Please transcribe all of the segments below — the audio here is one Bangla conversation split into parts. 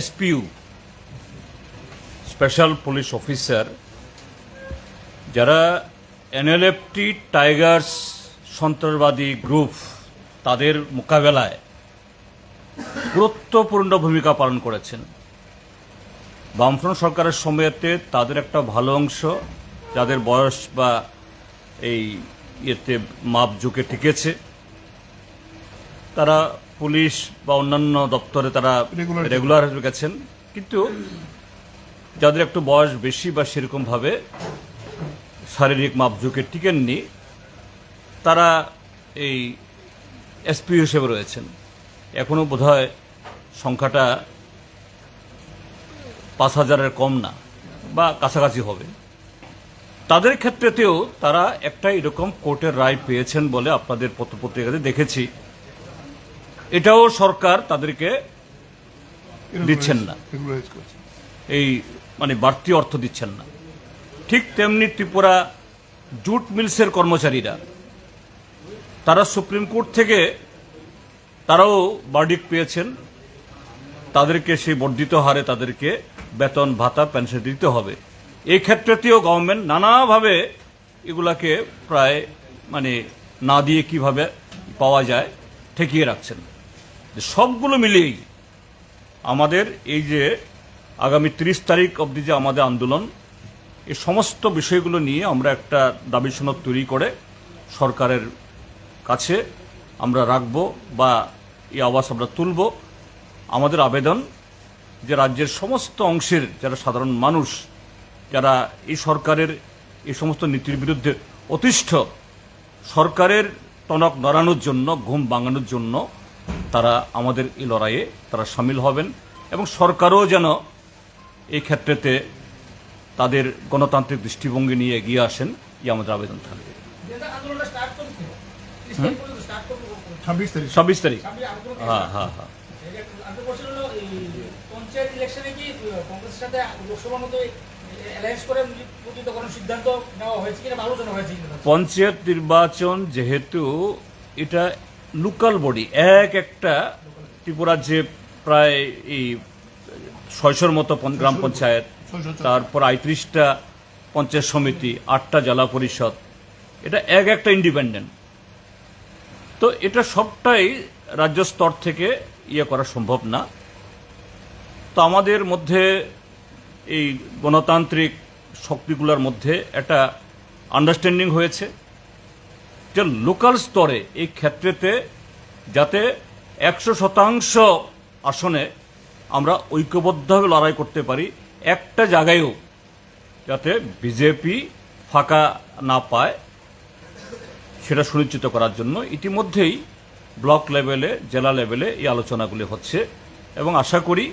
এসপিউ স্পেশাল পুলিশ অফিসার যারা এনএলএফটি টাইগার্স সন্ত্রাসবাদী গ্রুপ তাদের মোকাবেলায় গুরুত্বপূর্ণ ভূমিকা পালন করেছেন। বামফ্রন্ট সরকারের সময়তে তাদের একটা ভালো অংশ, যাদের বয়স বা এই ইয়েতে মাপ যুগে টিকেছে তারা পুলিশ বা অন্যান্য দপ্তরে তারা রেগুলার হয়ে গেছেন। কিন্তু যাদের একটু বয়স বেশি বা সেরকমভাবে শারীরিক মাপঝুঁকে টিকেননি তারা এই এসপি হিসেবে রয়েছেন। এখনও বোধহয় সংখ্যাটা পাঁচ হাজারের কম না বা কাছাকাছি হবে। তাদের ক্ষেত্রেতেও তারা একটা এরকম কোর্টের রায় পেয়েছেন বলে আপনাদের পত্রপত্রিকাতে দেখেছি। এটাও সরকার তাদেরকে দিচ্ছেন না। এই মানে বাড়তি অর্থ দিচ্ছেন না। ঠিক তেমনি ত্রিপুরা জুট মিলসের কর্মচারীরা তারা সুপ্রিম কোর্ট থেকে তারাও বার্ডিক পেয়েছেন। তাদেরকে সেই বর্ধিত হারে তাদেরকে বেতন ভাতা পেনশন দিতে হবে। এই ক্ষেত্রেতেও গভর্নমেন্ট নানাভাবে এগুলাকে প্রায় মানে না দিয়ে কীভাবে পাওয়া যায় ঠেকিয়ে রাখছেন। সবগুলো মিলিয়েই আমাদের এই যে আগামী তিরিশ তারিখ অবধি যে আমাদের আন্দোলন, এই সমস্ত বিষয়গুলো নিয়ে আমরা একটা দাবি সনদ তৈরি করে সরকারের কাছে আমরা রাখব বা এই আওয়াজ আমরা তুলব। আমাদের আবেদন যে রাজ্যের সমস্ত অংশের যারা সাধারণ মানুষ, যারা এই সরকারের এই সমস্ত নীতির বিরুদ্ধে অতিষ্ঠ, সরকারের টনক নড়ানোর জন্য, ঘুম ভাঙানোর জন্য তারা আমাদের এই লড়াইয়ে তারা সামিল হবেন এবং সরকারও যেন এই ক্ষেত্রেতে তাদের গণতান্ত্রিক দৃষ্টিভঙ্গি নিয়ে এগিয়ে আসেন এই আমাদের আবেদন থাকবে। ছাব্বিশ তারিখ। হ্যাঁ হ্যাঁ হ্যাঁ। আপনি বলছেন হলো এই পঞ্চায়েত ইলেকশনে কি কংগ্রেসের সাথে লোকসভার মতো অ্যালায়েন্স করে প্রতিনিধিত্ব করার সিদ্ধান্ত নেওয়া হয়েছে কিনা বা আলোচনা হয়েছে কিনা? পঞ্চায়েত নির্বাচন যেহেতু এটা লোকাল বডি এক একটা ত্রিপুরার যে প্রায় এই ছয়শোর মতো গ্রাম পঞ্চায়েত তারপর আইত্রিশটা পঞ্চায়েত সমিতি আটটা জেলা পরিষদ এটা এক একটা ইন্ডিপেন্ডেন্ট তো এটা সবটাই রাজ্য স্তর থেকে ইয়ে করা সম্ভব না। তো আমাদের মধ্যে এই গণতান্ত্রিক শক্তিগুলোর মধ্যে একটা আন্ডারস্ট্যান্ডিং হয়েছে। যে লোকাল স্তরে এই ক্ষেত্রেতে যাতে একশো শতাংশ আসনে আমরা ঐক্যবদ্ধভাবে লড়াই করতে পারি, একটা জায়গায়ও যাতে বিজেপি ফাঁকা না পায়, সেটা সুনিশ্চিত করার জন্য ইতিমধ্যেই ব্লক লেভেলে, জেলা লেভেলে এই আলোচনাগুলি হচ্ছে এবং আশা করি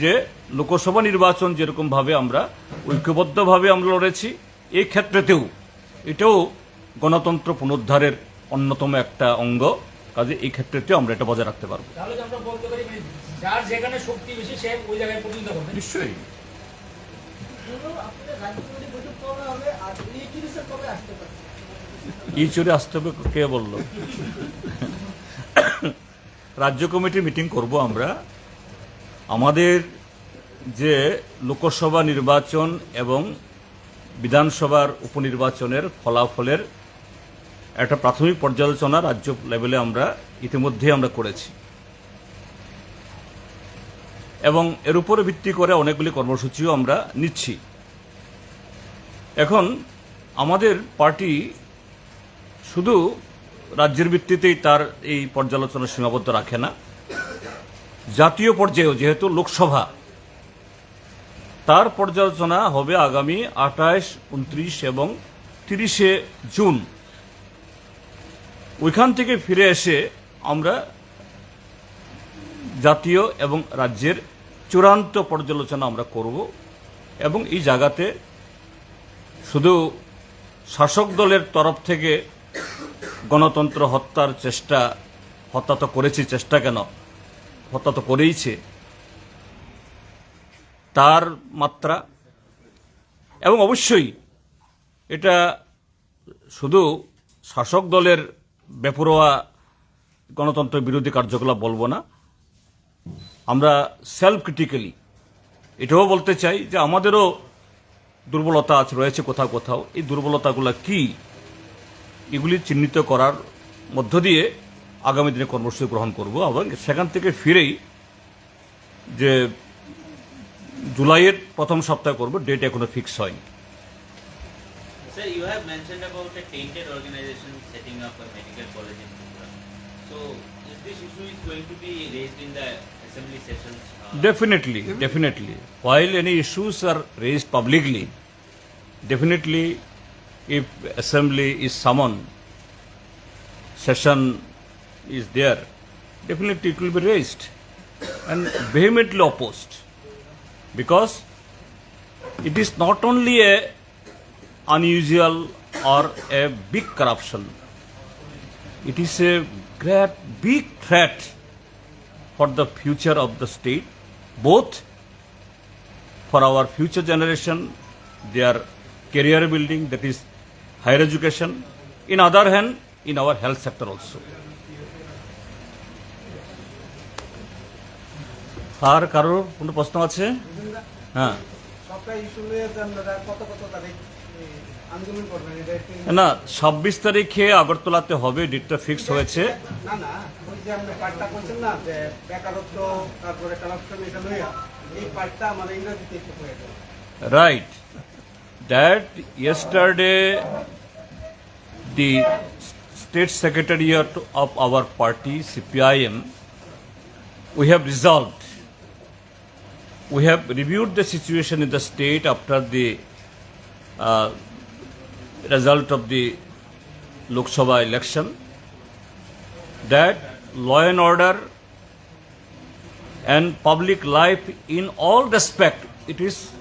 যে লোকসভা নির্বাচন যেরকমভাবে আমরা ঐক্যবদ্ধভাবে আমরা লড়েছি এই ক্ষেত্রেতেও এটাও গণতন্ত্র পুনরুদ্ধারের অন্যতম একটা অঙ্গ। কাজে এই ক্ষেত্রে আমরা এটা বজায় রাখতে পারব। তাহলে কি আমরা বলতে পারি মানে যার যেখানে শক্তি বেশি সে ওই জায়গায় প্রতিনিধিত্ব করবে নিশ্চয়ই। এই চুরে আসতে হবে কে বলল? রাজ্য কমিটি মিটিং করব আমরা। আমাদের যে লোকসভা নির্বাচন এবং বিধানসভার উপনির্বাচনের ফলাফলের একটা প্রাথমিক পর্যালোচনা রাজ্য লেভেলে আমরা ইতিমধ্যে আমরা করেছি। এবং এর উপরে ভিত্তি করে অনেকগুলি কর্মসূচিও আমরা নিচ্ছি। এখন আমাদের পার্টি শুধু রাজ্যের ভিত্তিতেই তার এই পর্যালোচনা সীমাবদ্ধ রাখে না। জাতীয় পর্যায়েও যেহেতু লোকসভা, তার পর্যালোচনা হবে আগামী আঠাশ, উনত্রিশ এবং তিরিশে জুন। ওইখান থেকে ফিরে এসে আমরা জাতীয় এবং রাজ্যের চূড়ান্ত পর্যালোচনা আমরা করব এবং এই জায়গাতে শুধু শাসক দলের তরফ থেকে গণতন্ত্র হত্যার চেষ্টা, হত্যা তো করেছি, চেষ্টা কেন? হত্যা তো করেইছে। তার মাত্রা। এবং অবশ্যই এটা শুধু শাসক দলের বেপরোয়া গণতন্ত্র বিরোধী কার্যকলাপ বলব না। আমরা সেলফ ক্রিটিক্যালি এটাও বলতে চাই যে আমাদেরও দুর্বলতা আছে, রয়েছে কোথাও কোথাও। এই দুর্বলতাগুলো কি? এগুলি চিহ্নিত করার মধ্য দিয়ে আগামী দিনে কর্মসূচি গ্রহণ করব এবং সেখান থেকে ফিরেই যে জুলাইয়ের প্রথম সপ্তাহে করব ডেট এখনও ফিক্স হয়নি। Sir, you have mentioned about a tainted organization setting up a medical college in Tripura. So, is this issue is going to be raised in the assembly sessions? Uh, Definitely, definitely. While any issues are raised publicly, definitely if assembly is summoned, session is there, definitely it will be raised and vehemently opposed. Because it is not only a unusual or a big corruption, it is a great big threat for the future of the state, both for our future generation, their career building, that is higher education, in other hand, in our health sector also. আর কারোর কোনো প্রশ্ন আছে হ্যাঁ সবটা ইস্যু নিয়ে কত কত তারিখ না ছাব্বিশ তারিখে আগরতলাতে হবে ডেটটা ফিক্স হয়েছে। না না ওই যে আপনি পার্টটা করছেন না যে বেকারত্ব তারপরে কারাপশন এটা লইয়া এই রিভিউড আমার সিচুয়েশন একটু the state after That result of the Lok Sabha election. That law and order and public life in all respect it is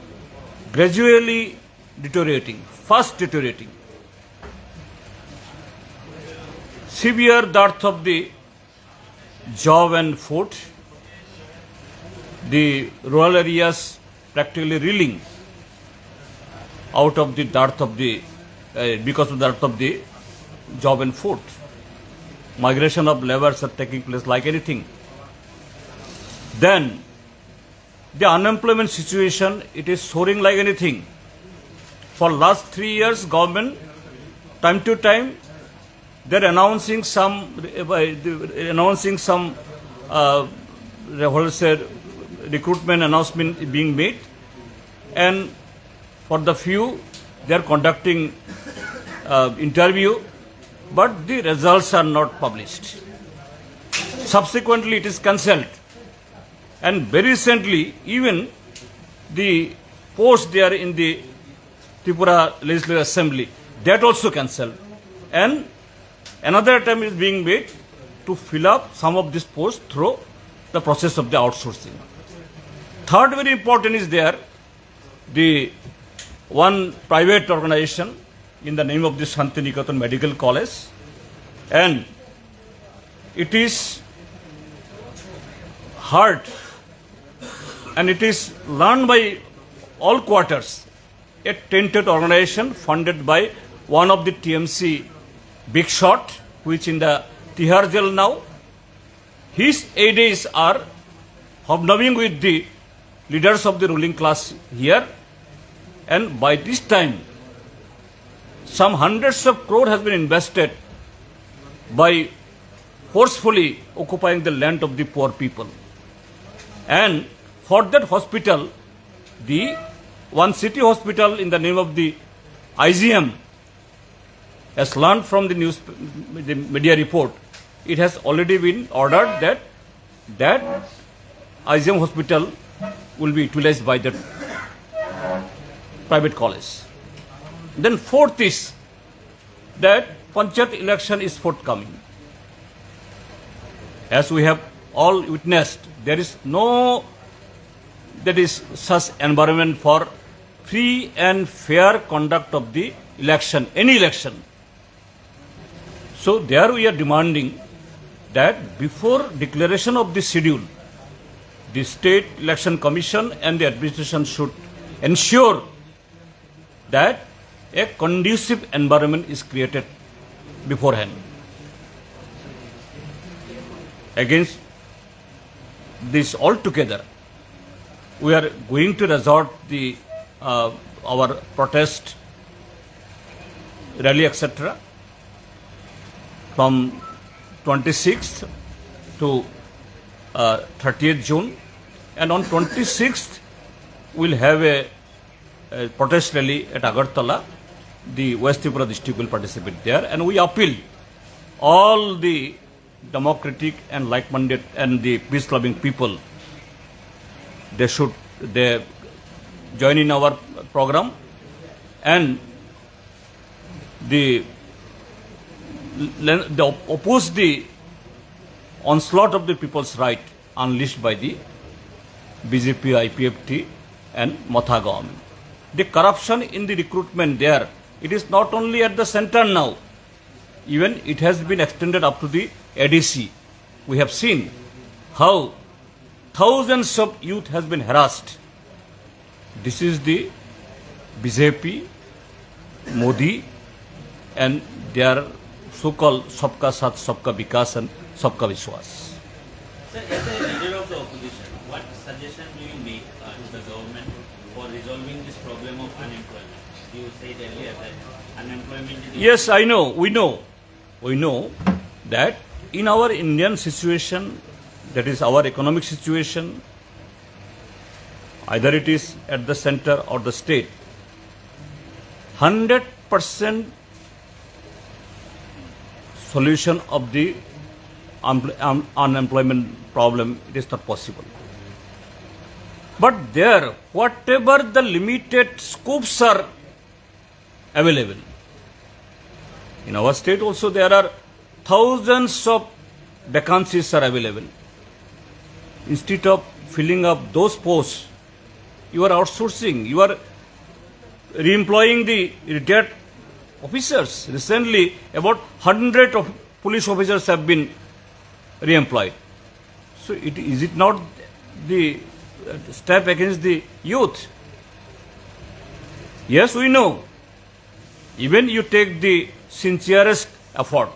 gradually deteriorating fast deteriorating severe dearth of the job and food the rural areas practically reeling out of the dearth of the uh, because of dearth of the job and food migration of laborers are taking place like anything. Then the unemployment situation it is soaring like anything. For last 3 years government time to time they're announcing some uh, announcing some uh, recruitment announcement being made. And for the few they are conducting uh, interview but the results are not published. Subsequently it is cancelled. And very recently even the post there in the Tripura Legislative Assembly that also cancelled. And another attempt is being made to fill up some of this post through the process of the outsourcing. Third very important is there the one private organization in the name of the Shantiniketan Medical College and it is heard and it is learned by all quarters a tainted organization funded by one of the TMC big shot which in the Tihar jail now his aides are hobnobbing with the leaders of the ruling class here and by this time some hundreds of crore has been invested by forcefully occupying the land of the poor people. And for that hospital the one city hospital in the name of the IGM has learned from the news the media report. It has already been ordered that that IGM hospital will be utilized by the private college then fourth is that panchayat election is forthcoming as we have all witnessed, there is no that is such environment for free and fair conduct of the election, any election. So there we are demanding that before declaration of the schedule, the state election commission and the administration should ensure that a conducive environment is created beforehand. Against this altogether, we are going to resort the uh, our protest rally etc from 26th to uh, 30th June and on 26th we'll have a, a protest rally at Agartala the West Tripura district will participate there and we appeal all the democratic and like-minded and the peace-loving people they should they join in our program and the, the oppose the onslaught of the people's right unleashed by the BJP, IPFT and Matha government. The corruption in the recruitment there, it is not only at the center now, even it has been extended up to the ADC. We have seen how thousands of youth has been harassed. This is the BJP, Modi and their so-called Sabka Saath, Sabka Vikas and Sabka Vishwas. Sir, as a leader of the opposition, what suggestion do you make uh, to the government for resolving this problem of unemployment? You said earlier that unemployment is Yes, I know, we know. We know that in our Indian situation, that is our economic situation, either it is at the center or the state, 100% solution of the un- un- unemployment problem, it is not possible. But there, whatever the limited scopes are available, in our state also there are thousands of vacancies are available. Instead of filling up those posts, you are outsourcing, you are re-employing the retired officers. Recently, about 100 of police officers have been re-employed. So it, is it not the uh, step against the youth? Yes, we know. Even you take the sincerest effort,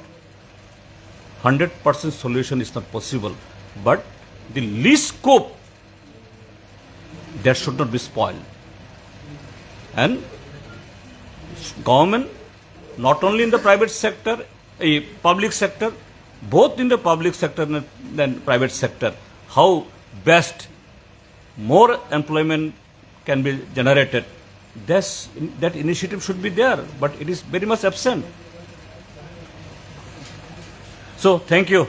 100% solution is not possible. But the least scope, that should not be spoiled. And government, not only in the private sector, a public sector, both in the public sector and private sector, how best more employment can be generated. That initiative should be there, but it is very much absent. So, thank you.